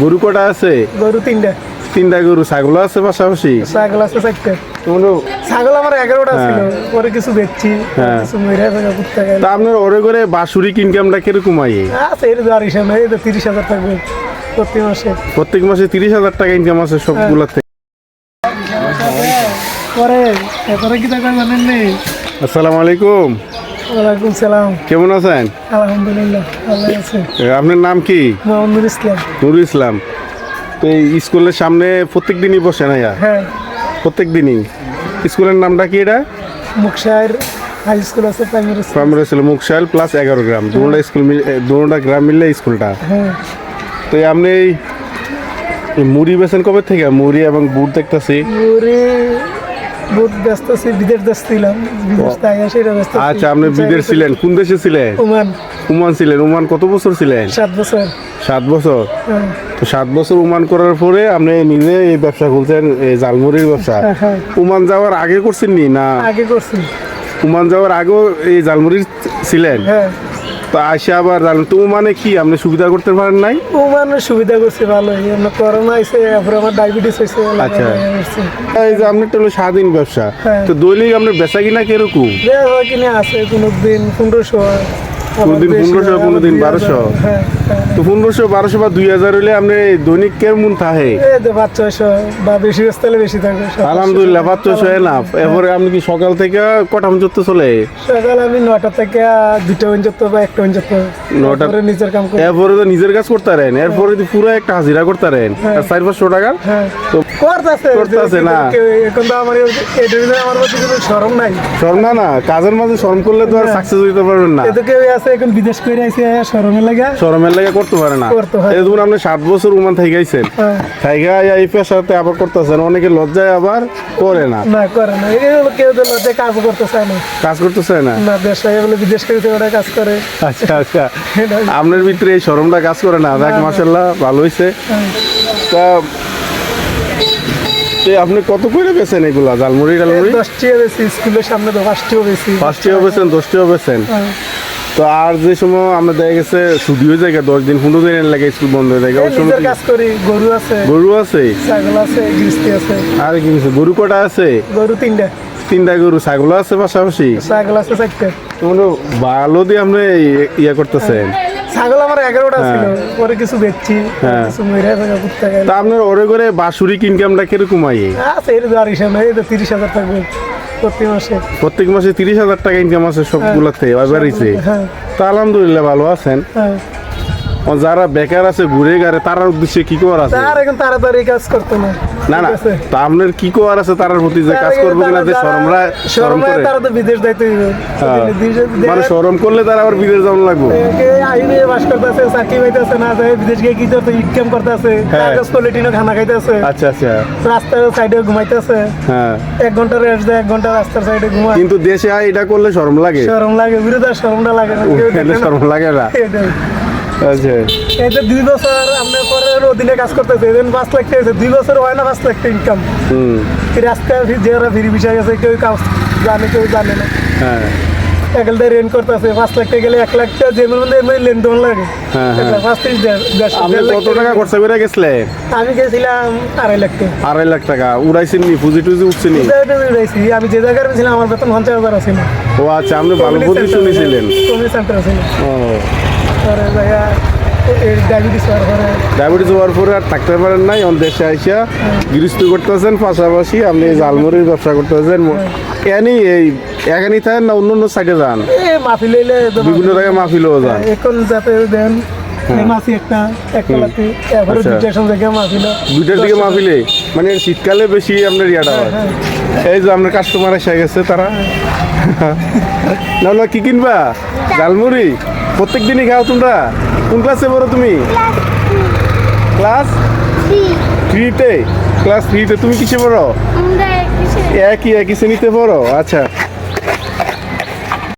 গরু কটা আছে? গরু তিনটা। তিনটা গরু ছাগল আছে পাশাপাশি? ছাগল আছে চারটা। ছাগল আমার এগারোটা হ্যাঁ। ছিল পরে কিছু বেচছি হ্যাঁ। কিছু মহিলা কুত্তা তা আপনার ওরে করে বাসুরিক ইনকামটা কীরকম আই আছে এর আর হিসাব নেই তো তিরিশ হাজার থাকবে প্রতি মাসে। প্রত্যেক মাসে তিরিশ হাজার টাকা ইনকাম আছে সবগুলোর থেকে। পরে এরপরে কি টাকা জানেন নেই আসসালামু আলাইকুম। ওয়ালাইকুম সালাম। কেমন আছেন? আলহামদুলিল্লাহ ভালো আছে। আপনার নাম কি? মোহাম্মদ ইসলাম। নুরুল ইসলাম। তো এই স্কুলের সামনে প্রত্যেক দিনই বসে না হ্যাঁ। প্রত্যেক দিনই স্কুলের নামটা কি এটা? মুকশায়ের হাই স্কুল আছে প্রাইমারি স্কুল। প্রাইমারি ছিল মুকশাল প্লাস এগারো গ্রাম। দুটা স্কুল দুটা গ্রাম মিললে স্কুলটা। হ্যাঁ। তো আপনি এই মুড়ি বেছেন কবে থেকে? মুড়ি এবং বুট দেখতেছি। ওরে বহুত ব্যস্ত আছি বিদেশ দেশ ছিলাম বিদেশ তাই আসে ব্যস্ত আচ্ছা আপনি বিদেশ ছিলেন কোন দেশে ছিলেন? ওমান। ওমান ছিলেন ওমান কত বছর ছিলেন? সাত বছর। সাত বছর? হ্যাঁ। তো সাত বছর ওমান করার পরে আপনি নিজে এই ব্যবসা খুলছেন এই জালমুড়ির ব্যবসা। হ্যাঁ, হ্যাঁ। ওমান যাওয়ার আগে করছেন নি? না আগে করছি। ওমান যাওয়ার আগেও এই জালমুড়ির ছিলেন? হ্যাঁ। তো আসে আবার জাল তো মানে কি? আপনি সুবিধা করতে পারেন নাই? ওমানের সুবিধা করছে ভালোই। এমনি করোনা তারপরে আমার ডায়াবেটিস হয়েছে আচ্ছা। এই যে আপনার হলো স্বাধীন ব্যবসা হ্যাঁ। তো দৈনিক আপনার বেচা কিনা কীরকম? আছে কোনো দিন পনেরোশো কোনোদিন 1500, কোনোদিন 1200 হ্যাঁ হ্যাঁ। তো পনেরোশো বারোশো বা দুই হাজার হলে আপনি দৈনিক কেমন থাকে? তো পাঁচ ছয়শো বা বেশি হলে বেশি থাকবে সাতশো। আলহামদুলিল্লাহ পাঁচশো না এরপরে আপনি কি সকাল থেকে কটা পর্যন্ত চলে? সকাল আমি নটা থেকে দুটো পর্যন্ত বা একটা পর্যন্ত নটা- নিজের কাম করি। এরপরে তো নিজের কাজ করতে পারেন। এরপরে তো পুরো একটা হাজিরা করতে পারেন। চার পাঁচশো টাকা? হ্যাঁ। তো করতেছে করতাছে না। এখন তো আমার এটার ভিতরে আমার কোনো সরম নাই। শরম না না। কাজের মাঝে শরম করলে তো আর সাকসেস হইতে পারবেন না। এতো কেউ আছে এখন বিদেশ করে আইসে সরমে লাগা। লাগে করতে পারে না। এই ধরুন আপনি সাত বছর উমান থেকে গেছেন। হ্যাঁ। এই পেশাতে আবার করতেছেন অনেকে লজ্জায় আবার করে না। না করে না। কেউ তো লজ্জায় কাজ করতে চায় না। কাজ করতেছে না? না দেশে বলে বিদেশ করে ওরা কাজ করে। আচ্ছা আচ্ছা। আপনার ভিতরে এই শরমটা কাজ করে না? দেখ মাসাল্লাহ ভালো হয়েছে তা আপনি কত করে বেছেন এগুলা? জালমুড়ি টালমুড়ি দশটিও বেশি স্কুলের সামনে পাঁচটিও বেশি পাঁচটিও বেছেন দশটিও বেছেন হ্যাঁ। তো আর যে সময় আমরা দেখা গেছে ছুটিও জায়গা দশ দিন পনেরো দিনের লাগে স্কুল বন্ধ হয়ে যায়। ওই সময় কাজ করি গরু আছে গরু আছে? ছাগল আছে গৃষ্টি আছে। আর কি গরু কটা আছে? গরু তিনটা। তিনটা গরু ছাগল আছে পাশাপাশি? ছাগল আছে চারটা। তোমরা ভালো দিয়ে আপনি ইয়ে করতেছেন। ছাগল আমার এগারোটা ছিল পরে কিছু বেচছি হ্যাঁ। কিছু তা আপনার ওরে করে বাসুরিক ইনকামটা কীরকম আই আছে এর আর হিসাব তিরিশ হাজার থাকবে প্রতি মাসে। প্রত্যেক মাসে তিরিশ হাজার টাকা ইনকাম আছে সবগুলোতে বাড়িছে। হ্যাঁ। তা আলহামদুলিল্লাহ ভালো আছেন। হ্যাঁ। যারা বেকার আছে ঘুরে গাড়ে তারার উদ্দেশ্যে কি করার আছে? তার এখন তাড়াতাড়ি কাজ করতো না না না? তা আপনার কি করার আছে? তারার প্রতি যে কাজ করবে কিনা যে শরমরা শরম করে? তারা তো বিদেশ যাইতে হইবে। হ্যাঁ। মানে শরম করলে তারা আবার বিদেশ যাওয়ার লাগবে? আইবে বাস করতেছে চাকরি পাইতেছে না যায় বিদেশ গিয়ে কি করতে ইনকাম করতেছে হ্যাঁ। কাগজ কোয়ালিটিনো খানা খাইতেছে। আচ্ছা আচ্ছা। রাস্তার সাইডে ঘুমাইতেছে। হ্যাঁ। এক ঘণ্টা রেস্ট দেয় এক ঘণ্টা রাস্তার সাইডে ঘুমায়। কিন্তু দেশে আয় এটা করলে শরম লাগে। শরম লাগে বিরোধ আর শরমটা লাগে না। শরম লাগে না। আচ্ছা। দুই বছর পরে অধীনে কাজ করতেছে এদিন পাঁচ লাখ টাকা দুই বছর হয় না পাঁচ লাখ টাকা ইনকাম হুম। রাস্তায় যারা ফিরি বিষয় গেছে কেউ কাজ জানে কেউ জানে না। হ্যাঁ। একালটা রেন করতেছে পাঁচ লাখ টাকা গেলে এক লাখ টাকা যেমন মধ্যে এমনি লেনদেন লাগে। হ্যাঁ, হ্যাঁ। পাঁচ ত্রিশ কত টাকা খরচা করে গেছিলেন আমি গেছিলাম আড়াই লাখ টাকা। আড়াই লাখ টাকা। উড়াইছেন নি পুঁজি টুজি উড়াইছি। আমি যে জায়গায় ছিলাম আমার বেতন পঞ্চাশ হাজার ছিল। ও আচ্ছা আপনি ভালো প্রতি শুনেছিলেন। কমিটি সেন্টার ছিল। ও। পরে ডায়াবেটিস হওয়ার পরে। ডায়াবেটিস হওয়ার পরে আর থাকতে পারেন নাই অন দেশে আইসা গৃহস্থ করতেছেন পাশাপাশি আপনি ঝালমুড়ির ব্যবসা করতেছেন। এনি এই এখানেই থাকেন না অন্য অন্য সাইডে যান? এ মাফি বিভিন্ন জায়গায় মাহফিলও যান? এখন যাতে দেন এরপরে আচ্ছা। মাহফিলে। মানে শীতকালে বেশি আপনার ইয়াটা হয় এই যে আপনার কাস্টমার এসে গেছে তারা। না না কি কিনবা? ঝালমুড়ি? প্রত্যেক দিনই খাও তোমরা? কোন ক্লাসে পড়ো তুমি? ক্লাস থ্রিতে ক্লাস থ্রিতে তুমি কিসে পড়ো? একই একই শ্রেণীতে পড়ো? আচ্ছা।